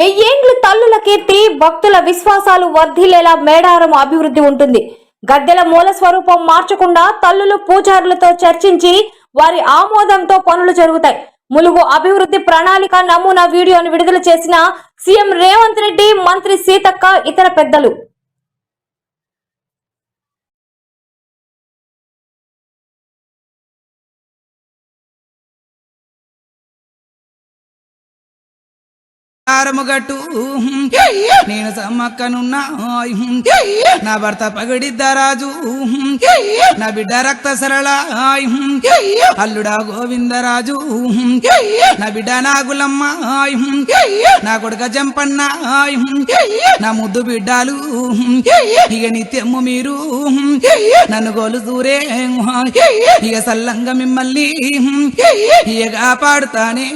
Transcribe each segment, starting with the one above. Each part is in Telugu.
వెయ్యేండ్లు తల్లుల కీర్తి భక్తుల విశ్వాసాలు వర్ధిల్లేలా మేడారం అభివృద్ధి ఉంటుంది. గద్దెల మూల స్వరూపం మార్చకుండా తల్లులు పూజారులతో చర్చించి వారి ఆమోదంతో పనులు జరుగుతాయి. ములుగు అభివృద్ధి ప్రణాళిక నమూనా వీడియోను విడుదల చేసిన సీఎం రేవంత్ రెడ్డి మంత్రి సీతక్క ఇతర పెద్దలు. ఆరముగట్టు నేను సమ్మక్కనున్నా. నా భర్త పగడిద్దరాజు నా బిడ్డ రక్త సరళ అల్లుడా గోవిందరాజు నా బిడ్డ నాగులమ్మ. నా కొడుక జంపన్న నా ముద్దు బిడ్డాలు. ఇక నిత్యము మీరు. నన్ను గోలు దూరే ఇక సల్లంగా మిమ్మల్ని. ఇక కాపాడుతానే.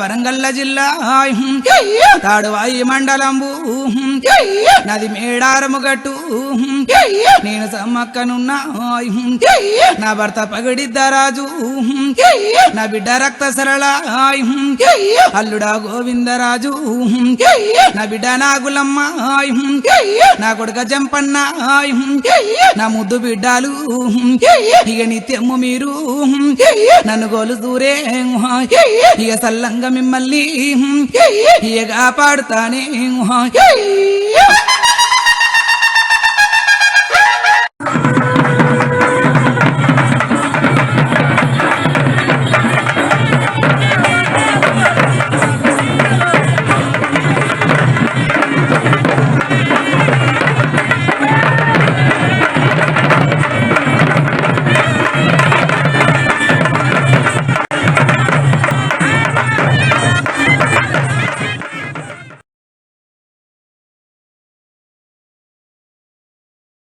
వరంగల్ల జిల్లా తాడువాయి మండలంబు. నది మేడారము గట్టు నేను సమ్మక్కనున్న. నా భర్త పగడిద్దరాజు నా బిడ్డ రక్త సరళ అల్లుడా గోవిందరాజు నా బిడ్డ నాగులమ్మ నా కొడుక జంపన్న నా ముద్దు బిడ్డాలు. ఇక నిత్యము మీరు. నన్ను గోలు దూరే ఇక సల్లంగా మిమ్మల్ని. ఇక కాపాడుతానే